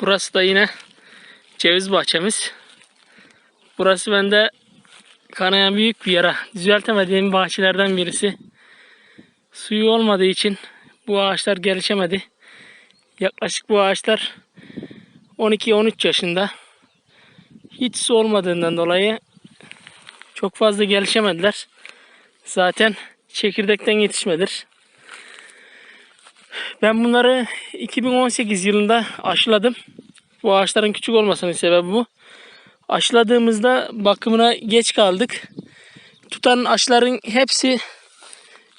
Burası da yine ceviz bahçemiz. Burası bende kanayan büyük bir yara. Düzeltemediğim bahçelerden birisi. Suyu olmadığı için bu ağaçlar gelişemedi. Yaklaşık bu ağaçlar 12-13 yaşında. Hiç su olmadığından dolayı çok fazla gelişemediler. Zaten çekirdekten yetişmedir. Ben bunları 2018 yılında aşıladım. Bu ağaçların küçük olmasının sebebi bu. Aşıladığımızda bakımına geç kaldık. Tutan aşıların hepsi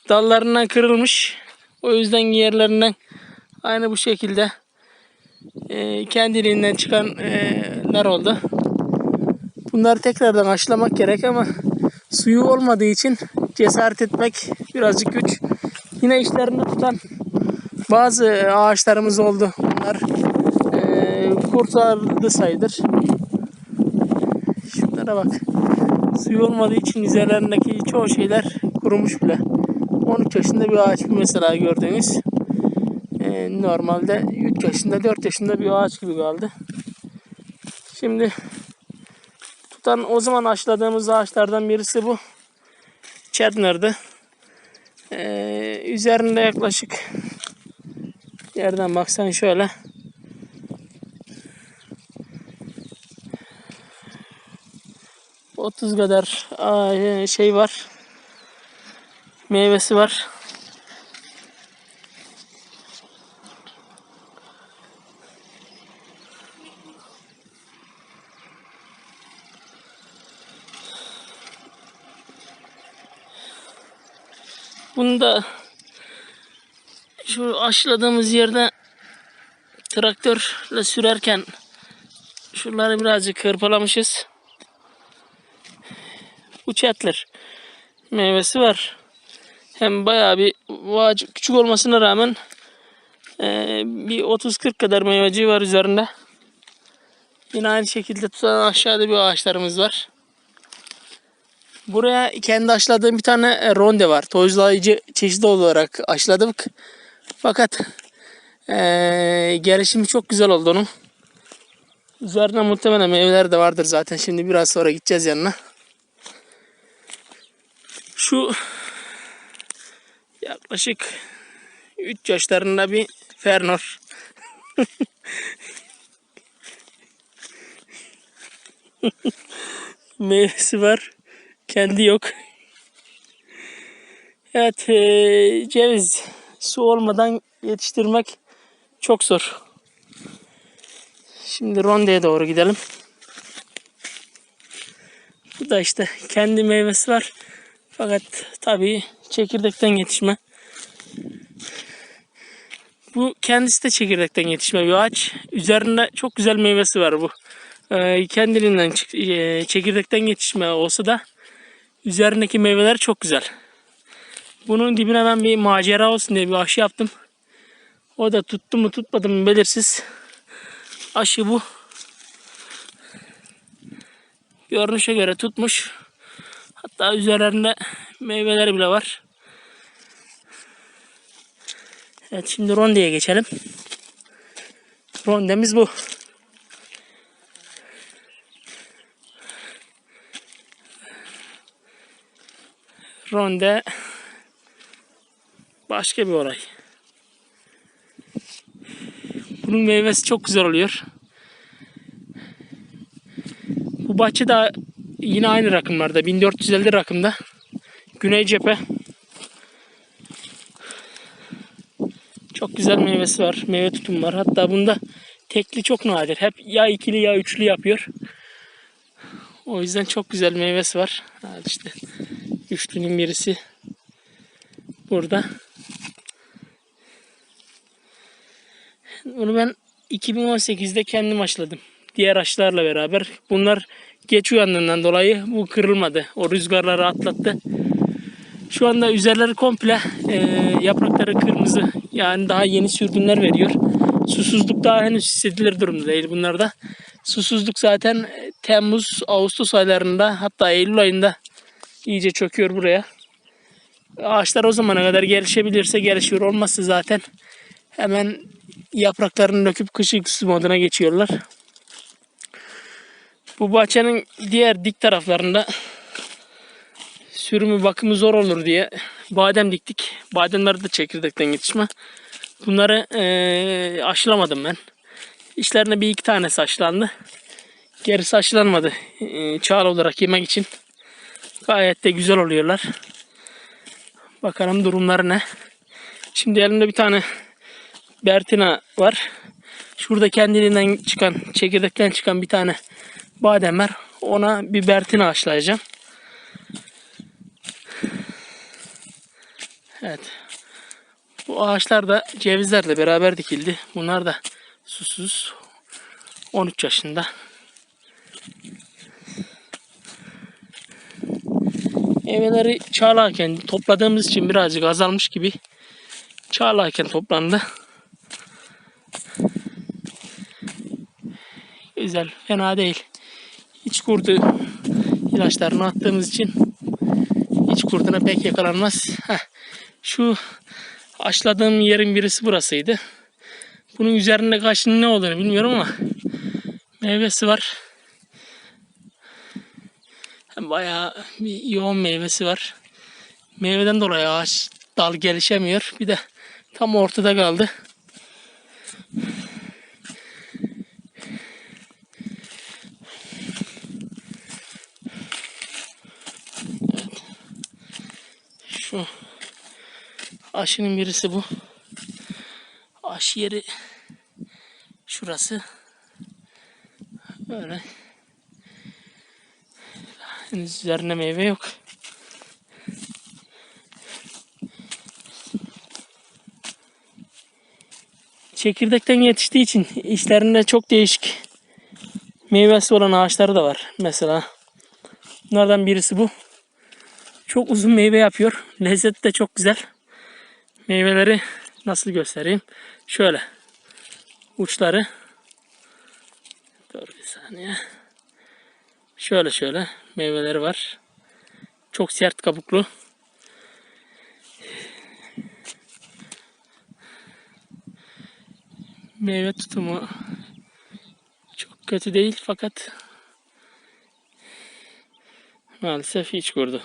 dallarından kırılmış. O yüzden yerlerinden aynı bu şekilde e, kendiliğinden çıkanlar oldu. Bunları tekrardan aşılamak gerek ama suyu olmadığı için cesaret etmek birazcık güç. Yine işlerinde tutan bazı ağaçlarımız oldu. Bunlar e, kurtarıldı sayılır. Şunlara bak. Suyu olmadığı için üzerlerindeki çoğu şeyler kurumuş bile. 13 yaşında bir ağaç mesela gördüğünüz. E, normalde 3 yaşında 4 yaşında bir ağaç gibi kaldı. Şimdi tutan o zaman aşıladığımız ağaçlardan birisi bu. Çedner'dı. Ee, üzerinde yaklaşık yerden baksan şöyle 30 kadar aa, şey var. Meyvesi var. Bunu da şu aşıladığımız yerde traktörle sürerken şuraları birazcık hırpalamışız. Bu çetler meyvesi var. Hem bayağı bir ağaç küçük olmasına rağmen eee, bir 30-40 kadar meyveci var üzerinde. Yine aynı şekilde tutan aşağıda bir ağaçlarımız var. Buraya kendi aşıladığım bir tane e, ronde var. Tozlayıcı çeşidi olarak aşıladık. Fakat eee gelişimi çok güzel oldu onun. Üzerine muhtemelen meyveler de vardır zaten. Şimdi biraz sonra gideceğiz yanına. Şu yaklaşık 3 yaşlarında bir Fernor. Meyvesi var. Kendi yok. Evet, eee, ceviz su olmadan yetiştirmek çok zor. Şimdi rondeye doğru gidelim. Bu da işte kendi meyvesi var. Fakat tabii çekirdekten yetişme. Bu kendisi de çekirdekten yetişme bir ağaç. Üzerinde çok güzel meyvesi var bu. Ee, kendiliğinden e, çekirdekten yetişme olsa da üzerindeki meyveler çok güzel. Bunun dibine ben bir macera olsun diye bir aşı yaptım. O da tuttu mu tutmadı mı belirsiz. Aşı bu. Görünüşe göre tutmuş. Hatta üzerlerinde meyveleri bile var. Evet şimdi rondeye geçelim. Rondemiz bu. Ronde başka bir olay. Bunun meyvesi çok güzel oluyor. Bu bahçe de yine aynı rakımlarda. 1450 rakımda. Güney cephe. Çok güzel meyvesi var. Meyve tutum var. Hatta bunda tekli çok nadir. Hep ya ikili ya üçlü yapıyor. O yüzden çok güzel meyvesi var. İşte üçlünün birisi burada. Bunu ben 2018'de kendim aşıladım. Diğer aşılarla beraber. Bunlar geç uyandığından dolayı bu kırılmadı. O rüzgarları atlattı. Şu anda üzerleri komple e, yaprakları kırmızı. Yani daha yeni sürgünler veriyor. Susuzluk daha henüz hissedilir durumda değil bunlarda. Susuzluk zaten e, Temmuz, Ağustos aylarında hatta Eylül ayında iyice çöküyor buraya. Ağaçlar o zamana kadar gelişebilirse gelişiyor. Olmazsa zaten hemen yapraklarını döküp kış uykusu moduna geçiyorlar. Bu bahçenin diğer dik taraflarında sürümü bakımı zor olur diye badem diktik. Bademler de çekirdekten yetişme. Bunları eee, aşılamadım ben. İçlerinde bir iki tanesi aşılandı. Gerisi aşılanmadı. Eee, çağrı olarak yemek için. Gayet de güzel oluyorlar. Bakalım durumları ne. Şimdi elimde bir tane Bertina var. Şurada kendiliğinden çıkan, çekirdekten çıkan bir tane badem var. Ona bir Bertina aşılayacağım. Evet. Bu ağaçlar da cevizlerle beraber dikildi. Bunlar da susuz. 13 yaşında. Meyveleri çağlarken topladığımız için birazcık azalmış gibi. Çağlarken toplandı. Güzel, fena değil. İç kurdu ilaçlarını attığımız için iç kurduna pek yakalanmaz. Heh, şu açladığım yerin birisi burasıydı. Bunun üzerinde kaçının ne olduğunu bilmiyorum ama meyvesi var. Bayağı bir yoğun meyvesi var. Meyveden dolayı ağaç dal gelişemiyor. Bir de tam ortada kaldı. Evet. Şu aşının birisi bu. Aş yeri şurası. Böyle. Henüz üzerinde meyve yok. Çekirdekten yetiştiği için içlerinde çok değişik meyvesi olan ağaçları da var. Mesela bunlardan birisi bu. Çok uzun meyve yapıyor. Lezzeti de çok güzel. Meyveleri nasıl göstereyim? Şöyle. Uçları. Dur bir saniye. Şöyle şöyle meyveleri var. Çok sert kabuklu. Meyve tutumu çok kötü değil fakat maalesef hiç kurdu.